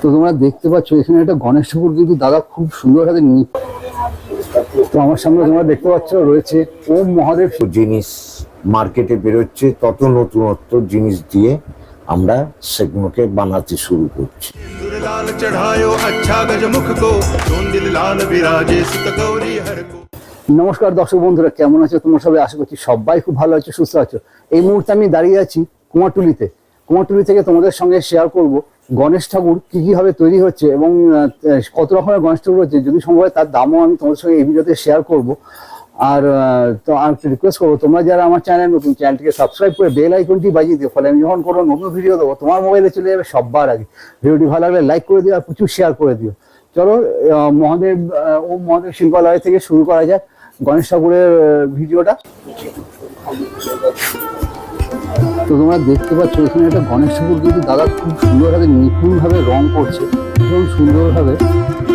তো তোমরা দেখতে পাচ্ছ এখানে একটা গণেশ ঠাকুর কিন্তু দাদা খুব সুন্দর হাতে তো আমার সামনে তোমরা দেখতে পাচ্ছ রয়েছে ওম মহাদেব। জিনিস মার্কেটে বেরোচ্ছে তত নতুনত্ব জিনিস দিয়ে আমরা সেগুলোকে বানাতে শুরু করছি। নমস্কার দর্শক বন্ধুরা কেমন আছো? তোমার সবাই আশা করছি সবাই খুব ভালো আছো সুস্থ আছো। এই মুহূর্তে আমি দাঁড়িয়ে আছি কুমারটুলিতে কুমারটুলি থেকে তোমাদের সঙ্গে শেয়ার করব। গণেশ ঠাকুর কি কি ভাবে তৈরি হচ্ছে এবং কত রকমের গণেশ ঠাকুর হচ্ছে, যদি সম্ভব হয় তার দামও আমি তোমাদের সঙ্গে এই ভিডিওতে শেয়ার করব। আর তো আর রিকোয়েস্ট করব, তোমরা যারা আমার চ্যানেল নতুন চ্যানেলটিকে সাবস্ক্রাইব করে বেল আইকনটি বাজিয়ে দিও, ফলে আমি যখন কোনো নতুন ভিডিও দেবো, তোমার মোবাইলে চলে যাবে সববার আগে। ভিডিওটি ভালো লাগলে লাইক করে দিও আর প্রচুর শেয়ার করে দিও। চলো মহাদেব ও মহাদেব শিল্পালয় থেকে শুরু করা যাক গণেশ ঠাকুরের ভিডিওটা। তো তোমরা দেখতে পাচ্ছ, এখানে একটা গণেশ ঠাকুর কিন্তু দাদা খুব সুন্দরভাবে নিপুণভাবে রং করছে ভীষণ সুন্দরভাবে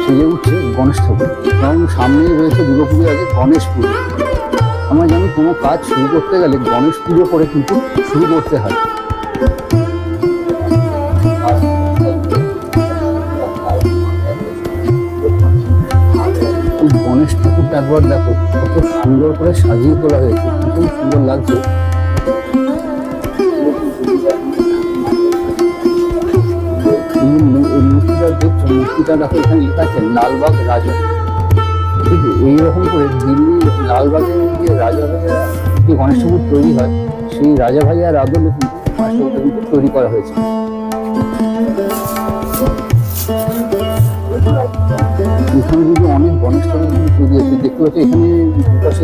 সেজে উঠছে গণেশ ঠাকুর। এবং সামনেই রয়েছে দুর্গা পুজোর আগে গণেশ পুজো। আমরা জানি কোনো কাজ শুরু করতে গেলে গণেশ পুজো করে কিন্তু শুরু করতে হয়। গণেশ ঠাকুরটা একবার দেখো, কত সুন্দর করে সাজিয়ে তোলা হয়েছে, খুব সুন্দর লাগছে। মূর্তিটা দেখছ মূর্তিটা এখানে লেখা আছে লালবাগ রাজা। ঠিক এইরকম করে দিল্লি লালবাগের যে রাজা ভাইয়া যে গণেশ তৈরি হয় সেই রাজা ভাইয়ার আদলে কিন্তু তৈরি করা হয়েছে। এখানে কিন্তু অনেক গণেশ তৈরি হয়েছে। দেখতে পাচ্ছি এখানে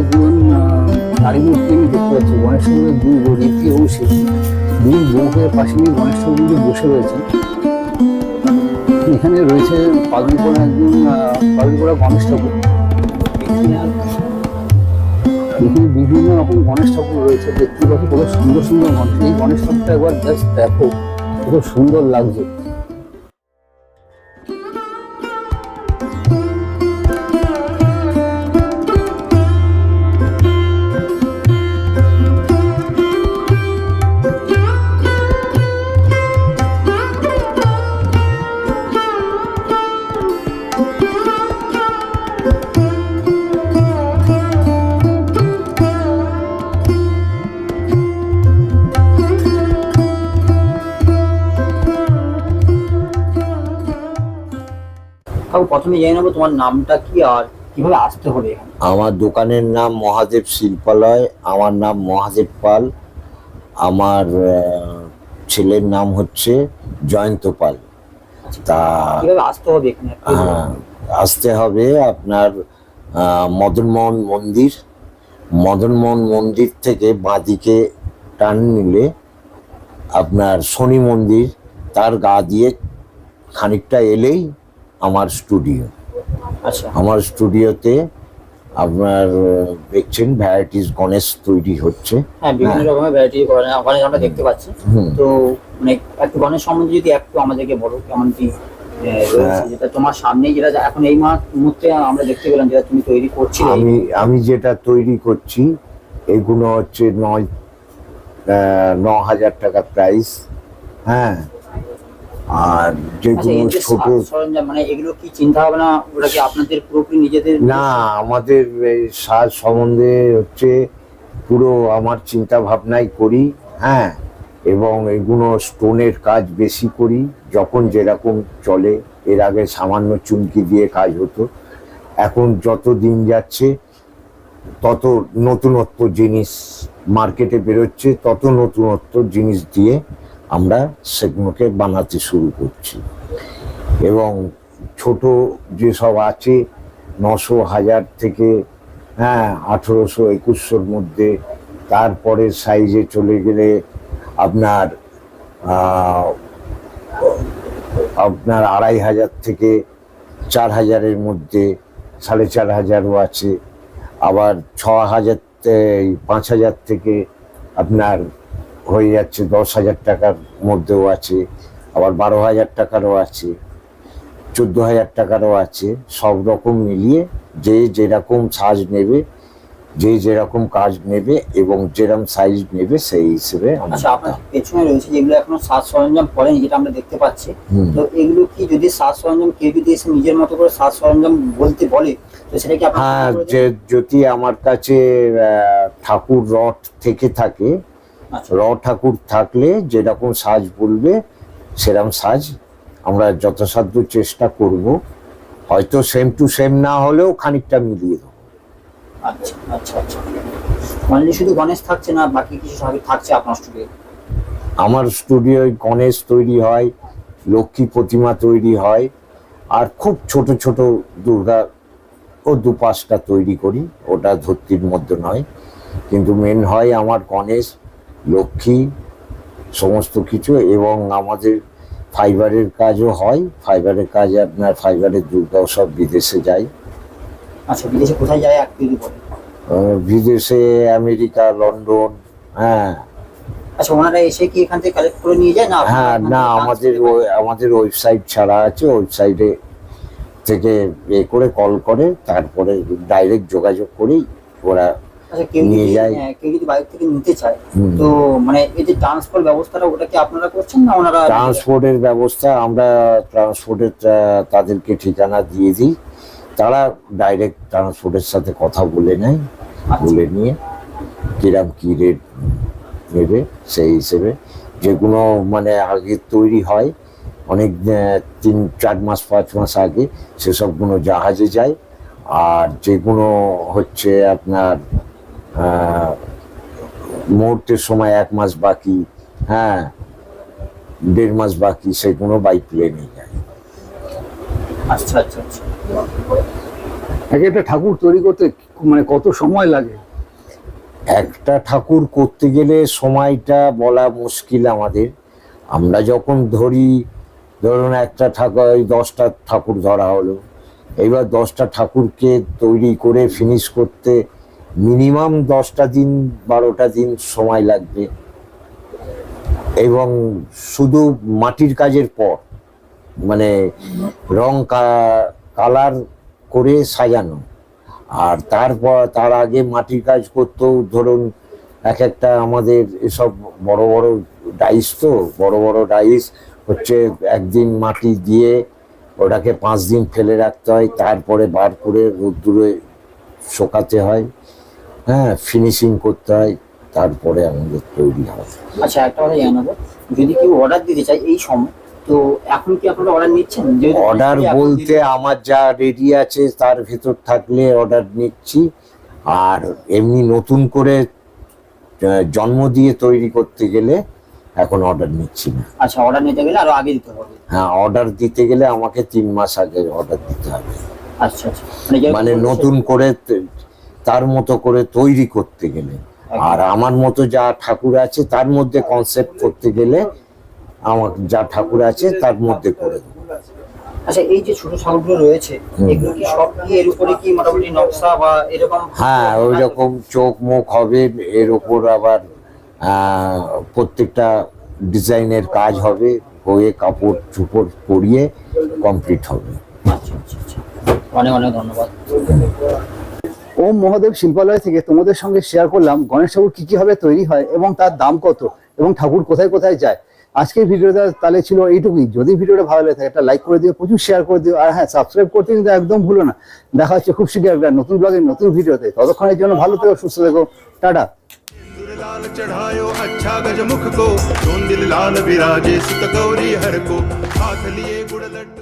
দুজন আহ, নারী মূর্তি আমি দেখতে পাচ্ছি। গণেশ দুই রীতি এবং শেষী দুই বউকে পাশে নিয়ে গণেশ বসে রয়েছে। এখানে রয়েছে পাগড়ি পরা একজন পাগড়ি গণেশ ঠাকুর। এখানে বিভিন্ন রকম গণেশ ঠাকুর রয়েছে। দেখতে পাচ্ছি, কত সুন্দর সুন্দর গণেশ এই গণেশ ঠাকুরটা একবার জাস্ট দেখো। খুব সুন্দর লাগছে। প্রথমে জেনে নেব তোমার নামটা কি আর কীভাবে আসতে হবে এখানে। আমার দোকানের নাম মহাদেব শিল্পালয় আমার নাম মহাদেব পাল আমার ছেলের নাম হচ্ছে জয়ন্ত পাল। তা কীভাবে আসতে হবে এখানে? হ্যাঁ, আসতে হবে আপনার মদনমোহন মন্দির। মদনমোহন মন্দির থেকে বাঁদিকে টান নিলে আপনার শনি মন্দির তার গা দিয়ে খানিকটা এলেই আমার স্টুডিও আচ্ছা। আমার স্টুডিওতে আপনার দেখছেন ভ্যারাইটিস গণেশ তৈরি হচ্ছে। হ্যাঁ বিভিন্ন রকমের ভ্যারাইটি গণেশ আমরা দেখতে পাচ্ছি। তো মানে একটু গণেশ সম্বন্ধে যদি একটু আমাদেরকে বলো কেমন কি হ্যাঁ। যেটা তোমার সামনে যেটা এখন এই মুহূর্তে আমরা দেখতে পেলাম যেটা তুমি তৈরি করছিলে। আমি আমি যেটা তৈরি করছি এগুলো হচ্ছে নয় ন হাজার টাকা প্রাইস হ্যাঁ। আর আচ্ছা যেগুলো ছোট সরঞ্জাম মানে এগুলো কি চিন্তা ভাবনা ওটা কি আপনাদের পুরোপুরি নিজেদের না আমাদের সাজ সম্বন্ধে হচ্ছে পুরো আমার চিন্তা ভাবনাই করি হ্যাঁ। এবং এগুলো স্টোনের কাজ বেশি করি যখন যেরকম চলে। এর আগে সামান্য চুমকি দিয়ে কাজ হতো। এখন যত দিন যাচ্ছে তত নতুনত্ব জিনিস মার্কেটে বেরোচ্ছে তত নতুনত্ব জিনিস দিয়ে আমরা সেগুলোকে বানাতে শুরু করছি। এবং ছোট যেসব আছে, নশো হাজার থেকে হ্যাঁ আঠেরোশো একুশশোর মধ্যে, তারপরে সাইজে চলে গেলে আপনার আপনার আড়াই হাজার থেকে চার হাজারের মধ্যে, সাড়ে চার হাজারও আছে। আবার ছ হাজার পাঁচ হাজার থেকে আপনার হয়ে যাচ্ছে দশ হাজার টাকার মধ্যেও আছে আবার বারো হাজার টাকারও আছে চোদ্দ হাজার টাকারও আছে সব রকম মিলিয়ে যে যেরকম সাজ নেবে যে যেরকম কাজ নেবে এবং যেরকম সাইজ নেবে সেই হিসেবে আচ্ছা আপনার পেছনে রয়েছে যেগুলো এখনও সাজ সরঞ্জাম করেনি যেটা আমরা দেখতে পাচ্ছি। তো এগুলো কি যদি সাজ সরঞ্জাম কেউ যদি এসে নিজের মতো করে সাজ সরঞ্জাম বলতে বলে তো সেটা কি হ্যাঁ যে যদি আমার কাছে ঠাকুর রথ থেকে থাকে র ঠাকুর থাকলে যেরকম সাজ বলবে সেরকম সাজ আমরা যথাসাধ্য চেষ্টা করব। হয়তো সেম টু সেম না হলেও খানিকটা মিলিয়ে দেবো। আচ্ছা আচ্ছা আচ্ছা। অনলি শুধু গণেশ থাকছে না বাকি কিছু থাক- থাকছে আপনার স্টুডিও আমার স্টুডিওয় গণেশ তৈরি হয় লক্ষ্মী প্রতিমা তৈরি হয় আর খুব ছোট ছোট দুর্গা ও দু পাঁচটা তৈরি করি ওটা ধরতির মধ্যে নয়। কিন্তু মেন হয় আমার গণেশ লক্ষ্মী সমস্ত কিছু এবং আমাদের ফাইবারের কাজও হয়। ফাইবারের কাজে আপনার ফাইবারের দুর্গাও সব বিদেশে যায়। আচ্ছা বিদেশে কোথায় যায় বিদেশে আমেরিকা লন্ডন হ্যাঁ। আচ্ছা ওনারা এসে কি এখান থেকে কালেক্ট করে নিয়ে যায় না হ্যাঁ না আমাদের আমাদের ওয়েবসাইট ছাড়া আছে ওয়েবসাইটে থেকে এ করে কল করে তারপরে ডাইরেক্ট যোগাযোগ করেই ওরা নিয়ে যায়। হ্যাঁ, কেউ যদি বাইরে থেকে নিতে চায়। তো মানে এই যে ট্রান্সপোর্ট ব্যবস্থাটা ওটা কি আপনারা করছেন না ওনারা ট্রান্সপোর্টের ব্যবস্থা আমরা ট্রান্সপোর্টের তাদেরকে ঠিকানা দিয়ে দিই তারা ডাইরেক্ট ট্রান্সপোর্টের সাথে কথা বলে নেয় আচ্ছা। বলে নিয়ে কিরাম কি রেট নেবে সেই হিসেবে যেগুলো মানে আগে তৈরি হয় অনেক তিন চার মাস পাঁচ মাস আগে সেসবগুলো জাহাজে যায় আর যেগুলো হচ্ছে আপনার মুহূর্তের সময় এক মাস বাকি হ্যাঁ দেড় মাস বাকি সেগুলো বাই প্লেনে যায় আচ্ছা আচ্ছা আচ্ছা। এক একটা ঠাকুর তৈরি করতে মানে কত সময় লাগে? একটা ঠাকুর করতে গেলে সময়টা বলা মুশকিল আমাদের। আমরা যখন ধরি ধরুন একটা ঠাকুর ওই দশটা ঠাকুর ধরা হলো। এবার দশটা ঠাকুরকে তৈরি করে ফিনিশ করতে মিনিমাম দশটা দিন, বারোটা দিন সময় লাগবে। এবং শুধু মাটির কাজের পর মানে রং কালার করে সাজানো। আর তারপর, তার আগে মাটির কাজ করতেও ধরুন, এক একটা আমাদের এসব বড় বড় ডাইস তো, বড় বড় ডাইস হচ্ছে একদিন মাটি দিয়ে ওটাকে পাঁচ দিন ফেলে রাখতে হয়, তারপরে বার করে রোদ্দুরে শোকাতে হয়। হ্যাঁ ফিনিশিং করতে হয় তারপরে আমাদের তৈরি হয় আচ্ছা একটা কথা জানাব। যদি কেউ অর্ডার দিতে চায় এই সময় তো এখন কি আপনারা অর্ডার নিচ্ছেন? অর্ডার বলতে আমার যা রেডি আছে তার ভেতর থাকলে অর্ডার নিচ্ছি। আর এমনি নতুন করে জন্ম দিয়ে তৈরি করতে গেলে এখন অর্ডার নিচ্ছি না। আচ্ছা অর্ডার নিতে গেলে আরও আগে দিতে হবে। হ্যাঁ অর্ডার দিতে গেলে আমাকে তিন মাস আগে অর্ডার দিতে হবে। আচ্ছা আচ্ছা। মানে মানে নতুন করে তার মতো করে তৈরি করতে গেলে। আর আমার মতো যা ঠাকুর আছে তার মধ্যে কনসেপ্ট করতে গেলে আমার যা ঠাকুর আছে তার মধ্যে করে দেবো। আচ্ছা এই যে ছোট ঠাকুরগুলো রয়েছে এগুলো কি সব কি এর উপরে কি মোটামুটি নকশা বা এরকম হ্যাঁ ওই রকম চোখ মুখ হবে এর ওপর আবার প্রত্যেকটা ডিজাইনের কাজ হবে হয়ে কাপড় চুপড় পরিয়ে কমপ্লিট হবে। আচ্ছা আচ্ছা আচ্ছা। অনেক অনেক ধন্যবাদ। ওম মহাদেব শিল্পালয় থেকে তোমাদের সঙ্গে শেয়ার করলাম গণেশ ঠাকুর কি কি ভাবে তৈরি হয় এবং তার দাম কত এবং ঠাকুর কোথায় কোথায় যায় আজকের ভিডিওটা তাহলে ছিল এইটুকুই যদি ভিডিওটা ভালো লাগে থাকে একটা লাইক করে দিও প্রচুর শেয়ার করে দিও আর হ্যাঁ সাবস্ক্রাইব করতে কিন্তু একদম ভুলো না দেখা হচ্ছে খুব শীঘ্র একটা নতুন ব্লগের নতুন ভিডিওতে ততক্ষণের জন্য ভালো থেকো সুস্থ থেকো টাটা सिंदूर लाल चढ़ायो अच्छा गजमुख को चोंदिल लाल विराजे सुत गौरी हर को हाथ लिए गुड़ लड्डू